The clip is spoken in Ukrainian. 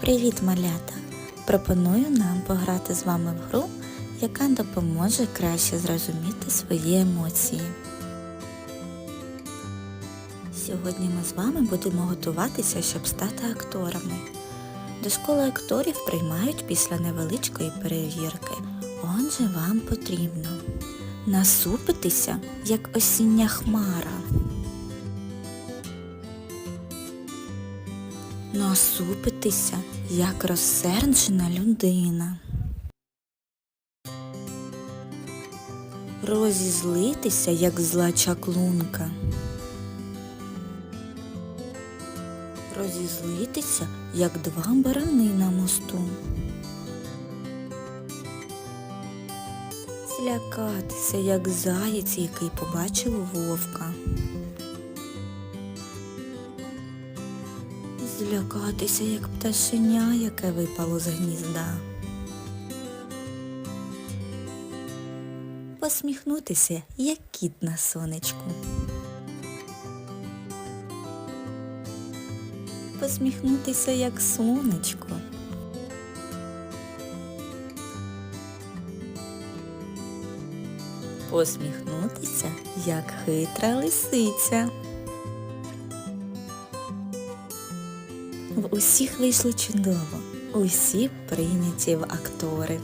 Привіт, малята! Пропоную нам пограти з вами в гру, яка допоможе краще зрозуміти свої емоції. Сьогодні ми з вами будемо готуватися, щоб стати акторами. До школи акторів приймають після невеличкої перевірки. Отже, вам потрібно насупитися, як осіння хмара. Насупитися, як розсерджена людина. Розізлитися, як зла чаклунка. Розізлитися, як два барани на мосту. Злякатися, як заєць, який побачив вовка. Злякатися, як пташеня, яке випало з гнізда. Посміхнутися, як кіт на сонечку. Посміхнутися, як сонечко. Посміхнутися, як хитра лисиця. В усіх вийшло чудово, усі прийняті в актори.